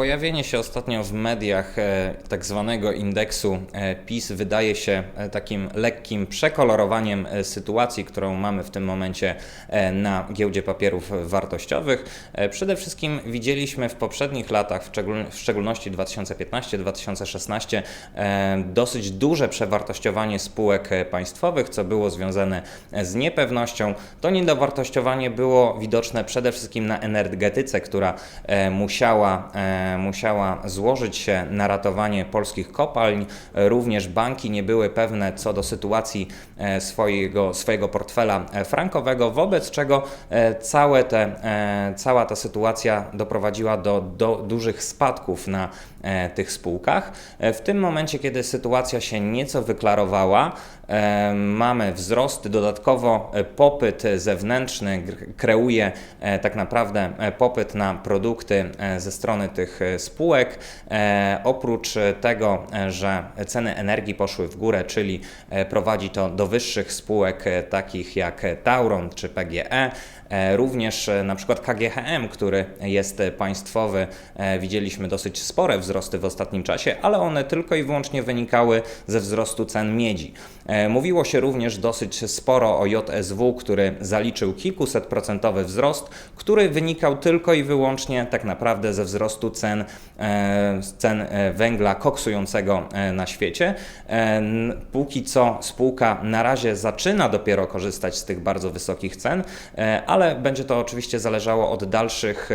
Pojawienie się ostatnio w mediach e, tak zwanego indeksu e, PiS wydaje się e, takim lekkim przekolorowaniem sytuacji, którą mamy w tym momencie na giełdzie papierów wartościowych. Przede wszystkim widzieliśmy w poprzednich latach, w szczegól- w szczególności 2015-2016, e, dosyć duże przewartościowanie spółek państwowych, co było związane z niepewnością. To niedowartościowanie było widoczne przede wszystkim na energetyce, która musiała, musiała złożyć się na ratowanie polskich kopalń. Również banki nie były pewne co do sytuacji e, swojego, swojego portfela e, frankowego, wobec czego e, całe te, cała ta sytuacja doprowadziła do, do dużych spadków na tych spółkach. W tym momencie, kiedy sytuacja się nieco wyklarowała, mamy wzrost, dodatkowo e, popyt zewnętrzny kreuje e, tak naprawdę e, popyt na produkty ze strony tych spółek. Oprócz tego, że ceny energii poszły w górę, czyli prowadzi to do wyższych spółek takich jak Tauron czy PGE, Również na przykład KGHM, który jest państwowy, widzieliśmy dosyć spore wzrosty w ostatnim czasie, ale one tylko i wyłącznie wynikały ze wzrostu cen miedzi. E, Mówiło się również dosyć sporo o JSW, który zaliczył kilkusetprocentowy wzrost, który wynikał tylko i wyłącznie tak naprawdę ze wzrostu cen, e, cen e, węgla koksującego na świecie. Póki co spółka na razie zaczyna dopiero korzystać z tych bardzo wysokich cen, ale będzie to oczywiście zależało od dalszych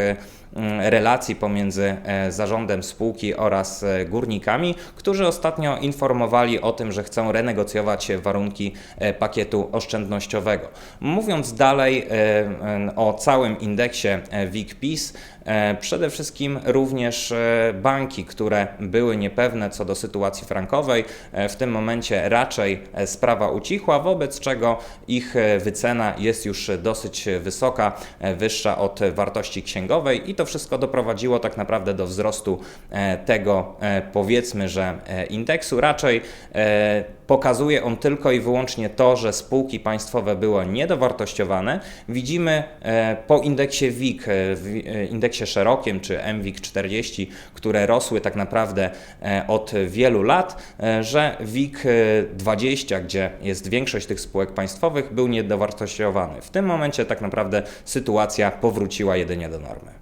relacji pomiędzy zarządem spółki oraz górnikami, którzy ostatnio informowali o tym, że chcą renegocjować warunki e, pakietu oszczędnościowego. Mówiąc dalej e, o całym indeksie WIG-PIS, e, przede wszystkim również banki, które były niepewne co do sytuacji frankowej, w tym momencie raczej sprawa ucichła, wobec czego ich wycena jest już dosyć wysoka, wyższa od wartości księgowej i to wszystko doprowadziło tak naprawdę do wzrostu tego powiedzmy, że indeksu. Raczej pokazuje on tylko i wyłącznie to, że spółki państwowe były niedowartościowane. Widzimy e, po indeksie WIG, e, w e, indeksie szerokim czy MWIG 40, które rosły tak naprawdę od wielu lat, że WIG e, 20, gdzie jest większość tych spółek państwowych, był niedowartościowany. W tym momencie tak naprawdę sytuacja powróciła jedynie do normy.